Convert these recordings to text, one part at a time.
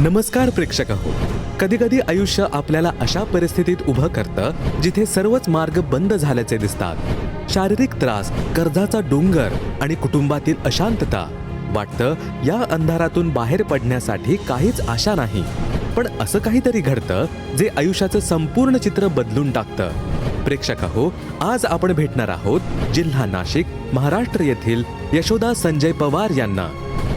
नमस्कार प्रेक्षक हो कधी कधी आयुष्य आपल्याला अशा परिस्थितीत उभं करतं जिथे सर्वच मार्ग बंद झाल्याचे दिसतात. शारीरिक त्रास कर्जाचा डोंगर आणि कुटुंबातील अशांतता वाटतं या अंधारातून बाहेर पडण्यासाठी काहीच आशा नाही. पण असं काहीतरी घडतं जे आयुष्याचं संपूर्ण चित्र बदलून टाकतं. प्रेक्षक हो आज आपण भेटणार आहोत जिल्हा नाशिक महाराष्ट्र येथील यशोदा संजय पवार यांना.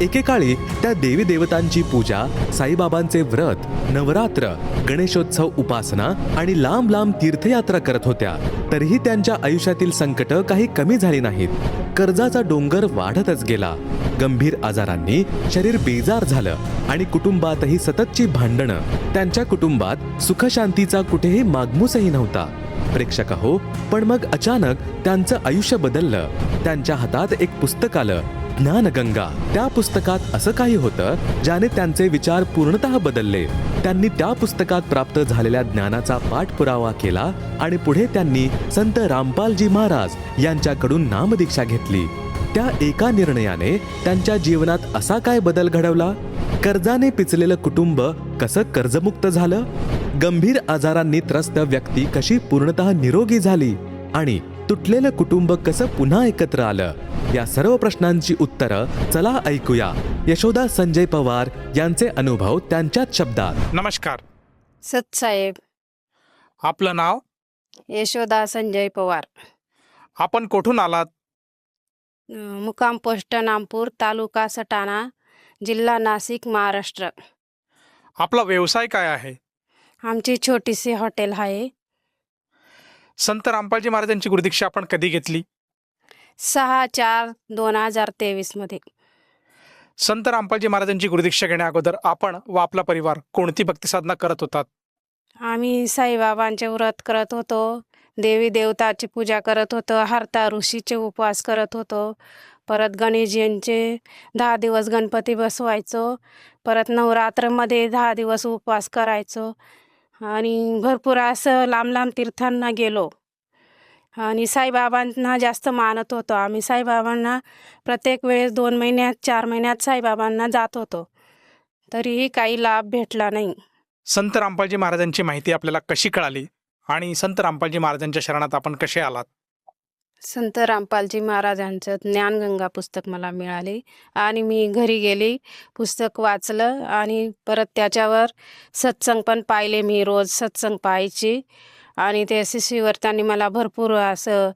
एकेकाळी त्या देवी देवतांची पूजा साईबाबांचे व्रत नवरात्र गणेशोत्सव उपासना आणि लांब लांब तीर्थयात्रा करत होत्या. तरीही त्यांच्या आयुष्यातील संकट काही कमी झाली नाहीत. कर्जाचा डोंगर वाढतच गेला. गंभीर आजारांनी शरीर बेजार झालं आणि कुटुंबातही सततची भांडणं. त्यांच्या कुटुंबात सुखशांतीचा कुठेही मागमूसही नव्हता. प्रेक्षक हो पण मग अचानक त्यांचं आयुष्य बदललं. त्यांच्या हातात एक पुस्तक आलं. ज्ञानगंगा त्या पुस्तकात असं काही होतं ज्याने त्यांचे विचार पूर्णतः बदलले. त्यांनी त्या पुस्तकात प्राप्त झालेल्या ज्ञानाचा पाठपुरावा केला आणि पुढे त्यांनी संत रामपालजी महाराज यांच्याकडून नामदीक्षा घेतली. त्या एका निर्णयाने त्यांच्या जीवनात असा काय बदल घडवला? कर्जाने पिचलेलं कुटुंब कसं कर्जमुक्त झालं? गंभीर आजारांनी त्रस्त व्यक्ती कशी पूर्णतः निरोगी झाली? आणि तुटलेलं कुटुंब कसं पुन्हा एकत्र आलं? या सर्व प्रश्नांची उत्तरं चला ऐकूया. यशोदा संजय पवार यांचे अनुभव त्यांच्याच शब्दात. नमस्कार. सतसाहेब आपलं नाव? यशोदा संजय पवार. आपण कुठून आलात? अं, मुक्काम पोस्ट नामपूर तालुका सटाणा जिल्हा नाशिक महाराष्ट्र. आपला व्यवसाय काय आहे? आमची छोटीशी हॉटेल आहे. संत रामपालजी महाराजांची गुरुदीक्षा आपण कधी घेतली? सहा चार दोन हजार तेवीसमध्ये संत रामपालजी महाराजांची गुरुदीक्षा घेण्या अगोदर आपण व आपला परिवार कोणती भक्ती साधना करत होतात? आम्ही साईबाबांचे व्रत करत होतो देवी देवताची पूजा करत होतो हरता ऋषीचे उपवास करत होतो. परत गणेशजींचे दहा दिवस गणपती बसवायचो. परत नवरात्रमध्ये दहा दिवस उपवास करायचो. आणि भरपूर असं लांब लांब तीर्थांना गेलो. आणि साईबाबांना जास्त मानत होतो आम्ही. साईबाबांना प्रत्येक वेळेस दोन महिन्यात चार महिन्यात साईबाबांना जात होतो. तरीही काही लाभ भेटला नाही. संत रामपालजी महाराजांची माहिती आपल्याला कशी कळाली? आणि संत रामपालजी महाराजांच्या शरणात आपण कसे आलात? संत रामपालजी महाराजांचं ज्ञानगंगा पुस्तक मला मिळाले आणि मी घरी गेली पुस्तक वाचलं आणि परत त्याच्यावर सत्संग पण पाहिले मी रोज सत्संग पाहायची. आणि ते शिशीवर त्यांनी मला भरपूर असं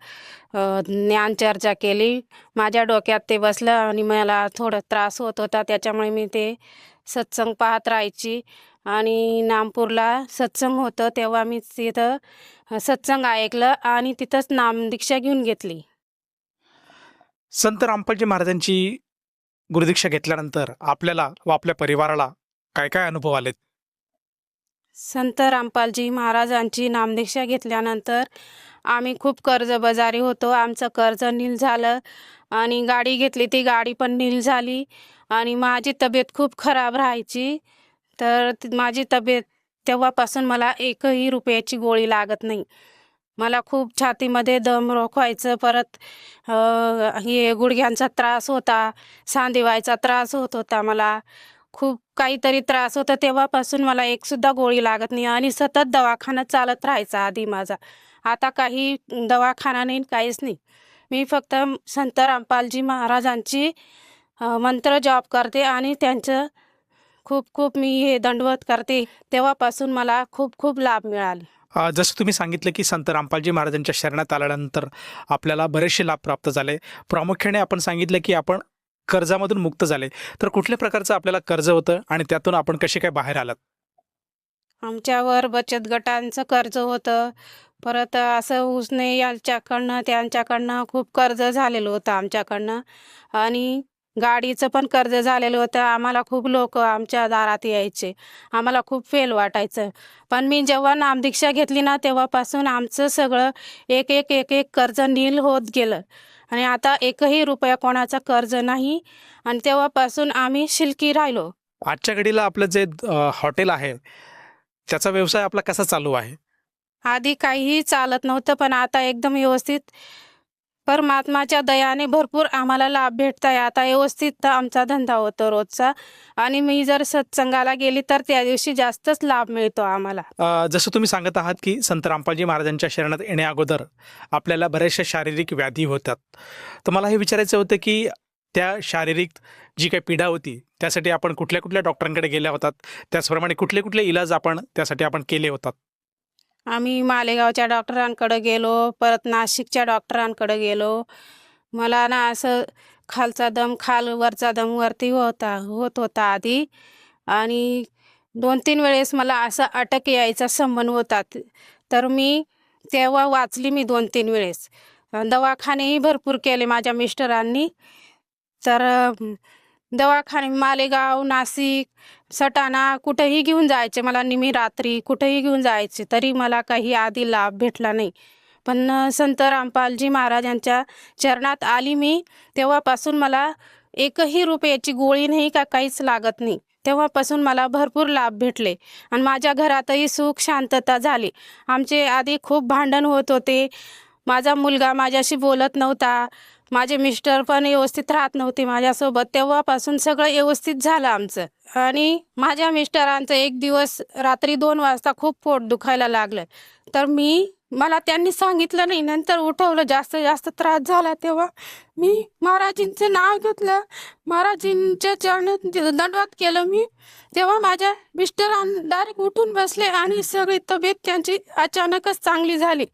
ज्ञान चर्चा केली. माझ्या डोक्यात ते बसलं आणि मला थोडा त्रास होत होता. त्याच्यामुळे मी ते सत्संग पाहत राहायची. आणि नामपूरला सत्संग होतं तेव्हा मी तिथं सत्संग ऐकलं आणि तिथंच नामदीक्षा घेऊन घेतली. संत रामपालजी महाराजांची गुरुदीक्षा घेतल्यानंतर आपल्याला व आपल्या परिवाराला काय काय अनुभव आलेत? संत रामपालजी महाराजांची नामदीक्षा घेतल्यानंतर आम्ही खूप कर्जबाजारी होतो. आमचं कर्ज नील झालं आणि गाडी घेतली. ती गाडी पण नील झाली आणि माझी तब्येत खूप खराब राहायची. तर माझी तब्येत तेव्हापासून मला एकही रुपयाची गोळी लागत नाही. मला खूप छातीमध्ये दम रोखवायचं परत हे गुडघ्यांचा त्रास होता सांदिवायचा त्रास होत होता मला. खूप काहीतरी त्रास होता तेव्हापासून मला एकसुद्धा गोळी लागत नाही आणि सतत दवाखाना चालत राहायचा आधी माझा. आता काही दवाखाना नाही काहीच नाही. मी फक्त संत रामपालजी महाराजांची मंत्र जॉब करते आणि त्यांचं खूप खूप मी हे दंडवत करते. तेव्हापासून मला खूप खूप लाभ मिळाले. जसं तुम्ही सांगितलं की संत रामपालजी महाराजांच्या शरणात आल्यानंतर आपल्याला बरेचसे लाभ प्राप्त झाले. प्रामुख्याने आपण सांगितलं की आपण कर्जामधून मुक्त झाले. तर कुठल्या प्रकारचं आपल्याला कर्ज होतं आणि त्यातून आपण कसे काय बाहेर आलात? आमच्यावर बचत गटांचं कर्ज होतं. परत असं उसने यांच्याकडनं त्यांच्याकडनं खूप कर्ज झालेलं होतं आमच्याकडनं. आणि गाडीचं पण कर्ज झालेलं होतं. आम्हाला खूप लोक आमच्या दारात यायचे. आम्हाला खूप फेल वाटायचं. पण मी जेव्हा नामदीक्षा घेतली ना तेव्हापासून आमचं सगळं एक एक एक एक कर्ज नील होत गेलं. आणि आता एकही रुपया कोणाचं कर्ज नाही. आणि तेव्हापासून आम्ही शिल्की राहिलो. आजच्या घडीला आपलं जे हॉटेल आहे त्याचा व्यवसाय आपला कसा चालू आहे? आधी काहीही चालत नव्हतं पण आता एकदम व्यवस्थित परमात्माच्या दयाने भरपूर आम्हाला लाभ भेटत आहे आता व्यवस्थित आमचा धंदा होतो रोजचा. आणि मी जर सत्संगाला गेली तर त्या दिवशी जास्तच लाभ मिळतो आम्हाला. जसं तुम्ही सांगत आहात की संत रामपालजी महाराजांच्या शरणात येण्या अगोदर आपल्याला बऱ्याचशा शारीरिक व्याधी होतात. तर मला हे विचारायचं होतं की त्या शारीरिक जी काही पीडा होती त्यासाठी आपण कुठल्या कुठल्या डॉक्टरांकडे गेल्या होतात? त्याचप्रमाणे कुठले कुठले इलाज आपण त्यासाठी आपण केले होतात? आम्ही मालेगावच्या डॉक्टरांकडे गेलो परत नाशिकच्या डॉक्टरांकडे गेलो. मला ना असं खालचा दम खाल वरचा दम वरती होता होत होता आधी. आणि दोन तीन वेळेस मला असं अटक यायचा संबंध होता. तर मी तेव्हा वाचली मी दोन तीन वेळेस. दवाखानेही भरपूर केले माझ्या मिस्टरांनी. तर दवाखाने मालेगाव नाशिक सटाणा कुठेही घेऊन जायचे. मला निमी रात्री कुठेही घेऊन जायचे. तरी मला काही आधी लाभ भेटला नाही. पण संत रामपालजी महाराजांच्या चरणात आली मी. तेव्हापासून मला एकही रुपयाची गोळी नाही का काहीच लागत नाही. तेव्हापासून मला भरपूर लाभ भेटले. आणि माझ्या घरातही सुख शांतता झाली. आमचे आधी खूप भांडण होत होते. माझा मुलगा माझ्याशी बोलत नव्हता. माझे मिस्टर पण व्यवस्थित राहत नव्हते माझ्यासोबत. तेव्हापासून सगळं व्यवस्थित झालं आमचं. आणि माझ्या मिस्टरांचं एक दिवस रात्री दोन वाजता खूप पोट दुखायला लागलं. तर मी मला त्यांनी सांगितलं नाही. नंतर उठवलं. जास्त जास्त त्रास झाला तेव्हा. मी महाराजींचं नाव घेतलं. महाराजींच्या चरण दंडवत केलं मी. तेव्हा माझ्या मिस्टर डायरेक्ट उठून बसले आणि सगळी तब्येत त्यांची अचानकच चांगली झाली.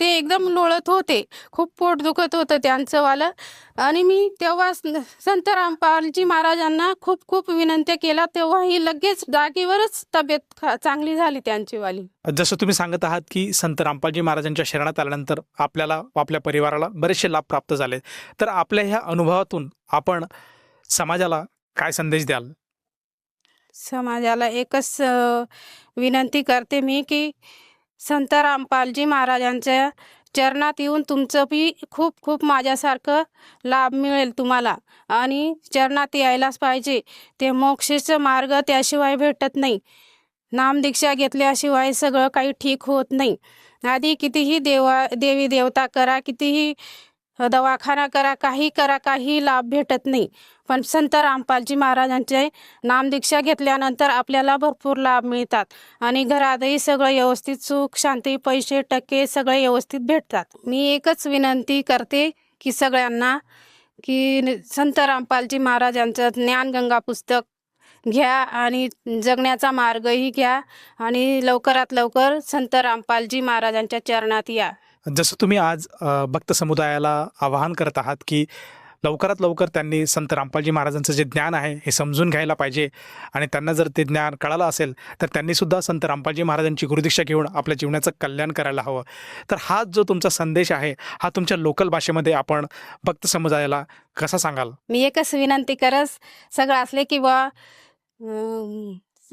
ते एकदम लोळत होते. खूप पोट दुखत होतं त्यांचं वालं आणि मी तेव्हा संत रामपालजी महाराजांना खूप खूप विनंत्या तेव्हा तेव्हाही लगेच जागेवरच तब्येत खा- चांगली झाली त्यांची वाली जसं तुम्ही सांगत आहात की संत रामपालजी महाराजांच्या शरणात आल्यानंतर आपल्याला आपल्या परिवाराला बरेचसे लाभ प्राप्त झाले. तर आपल्या ह्या अनुभवातून आपण समाजाला काय संदेश द्याल? समाजाला एकच विनंती करते मी की संत रामपालजी महाराजांच्या चरणात येऊन तुमचं बी खूप खूप माझ्यासारखं लाभ मिळेल तुम्हाला. आणि चरणात यायलाच पाहिजे. ते मोक्षेचं मार्ग त्याशिवाय भेटत नाही. नामदीक्षा घेतल्याशिवाय सगळं काही ठीक होत नाही. आधी कितीही देवा देवी देवता करा कितीही हो, दवाखाना करा काही करा काही लाभ भेटत नाही. पण संत रामपालजी महाराजांचे नामदीक्षा घेतल्यानंतर आपल्याला भरपूर लाभ मिळतात. आणि घरातही सगळं व्यवस्थित सुख शांती पैसे टक्के सगळे व्यवस्थित भेटतात. मी एकच विनंती करते की सगळ्यांना की संत रामपालजी महाराजांचं ज्ञानगंगा पुस्तक घ्या आणि जगण्याचा मार्गही घ्या आणि लवकरात लवकर संत रामपालजी महाराजांच्या चरणात या. जसं तुम्ही आज भक्त समुदायाला आवाहन करत आहात की लवकरात लवकर त्यांनी संत रामपालजी महाराजांचं जे ज्ञान आहे हे समजून घ्यायला पाहिजे आणि त्यांना जर ते ज्ञान कळालं असेल तर त्यांनी सुद्धा संत रामपालजी महाराजांची गुरुदीक्षा घेऊन आपल्या जीवनाचं कल्याण करायला हवं. तर हा जो तुमचा संदेश आहे हा तुमच्या लोकल भाषेमध्ये आपण भक्त समुदायाला कसा सांगाल? मी एकच विनंती करस सगळं असले की बा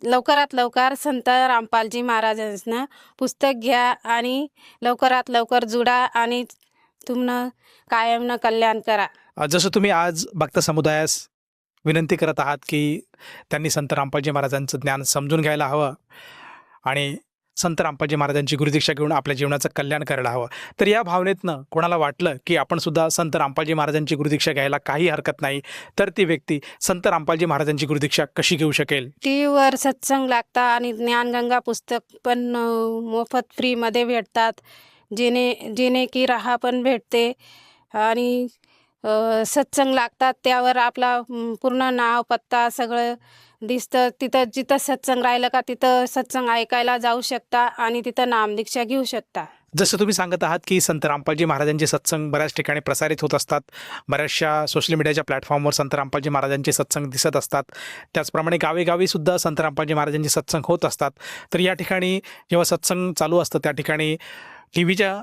लवकरात लवकर संत रामपालजी महाराजांसनं पुस्तक घ्या आणि लवकरात लवकर जुडा आणि तुमनं कायमनं कल्याण करा. जसं तुम्ही आज भक्त समुदायास विनंती करत आहात की त्यांनी संत रामपालजी महाराजांचं ज्ञान समजून घ्यायला हवं आणि संत रामपाजी महाराजांची गुरुदीक्षा घेऊन आपल्या जीवनाचं कल्याण करायला हवं. तर या भावनेतनं कोणाला वाटलं की आपण सुद्धा संत रामपालजी महाराजांची गुरुदीक्षा घ्यायला काही हरकत नाही तर ती व्यक्ती संत रामपालजी महाराजांची गुरुदीक्षा कशी घेऊ शकेल? टी सत्संग लागता आणि ज्ञानगंगा पुस्तक पण मोफत फ्रीमध्ये भेटतात. जेणे जेणे की राहा पण भेटते. आणि सत्संग लागतात त्यावर आपला पूर्ण नाव पत्ता सगळं दिसतं. तिथं जिथं सत्संग राहिलं का तिथं सत्संग ऐकायला जाऊ शकता आणि तिथं नामदीक्षा घेऊ शकता. जसं तुम्ही सांगत आहात की संत रामपालजी महाराजांचे सत्संग बऱ्याच ठिकाणी प्रसारित होत असतात. बऱ्याचशा सोशल मीडियाच्या प्लॅटफॉर्मवर संत रामपालजी महाराजांचे सत्संग दिसत असतात. त्याचप्रमाणे गावेगावी सुद्धा संत रामपालजी महाराजांचे सत्संग होत असतात. तर या ठिकाणी जेव्हा सत्संग चालू असतं त्या ठिकाणी टी व्हीच्या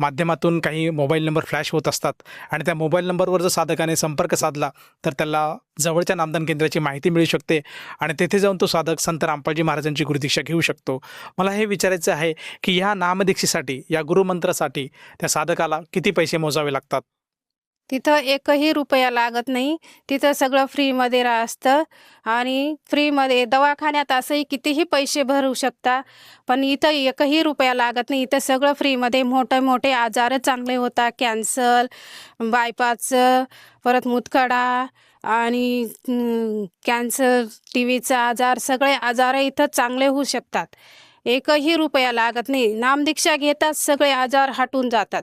माध्यमातून काही मोबाईल नंबर फ्लॅश होत असतात. आणि त्या मोबाईल नंबरवर जर साधकाने संपर्क साधला तर त्याला जवळच्या नामदान केंद्राची माहिती मिळू शकते आणि तेथे जाऊन तो साधक संत रामपालजी महाराजांची गुरुदीक्षा घेऊ शकतो. मला हे विचारायचं आहे की ह्या नामदीक्षेसाठी या गुरुमंत्रासाठी त्या साधकाला किती पैसे मोजावे लागतात? तिथं एकही रुपया लागत नाही. तिथं सगळं फ्रीमध्ये रा असतं आणि फ्रीमध्ये दवाखान्यात असंही कितीही पैसे भरू शकता पण इथं एकही रुपया लागत नाही. इथं सगळं फ्रीमध्ये मोठे मोठे आजार चांगले होतात. कॅन्सर बायपासचं परत मुतखडा आणि कॅन्सर टी व्हीचा आजार सगळे आजार इथं चांगले होऊ शकतात. एकही रुपया लागत नाही. नामदीक्षा घेतात सगळे आजार हटून जातात.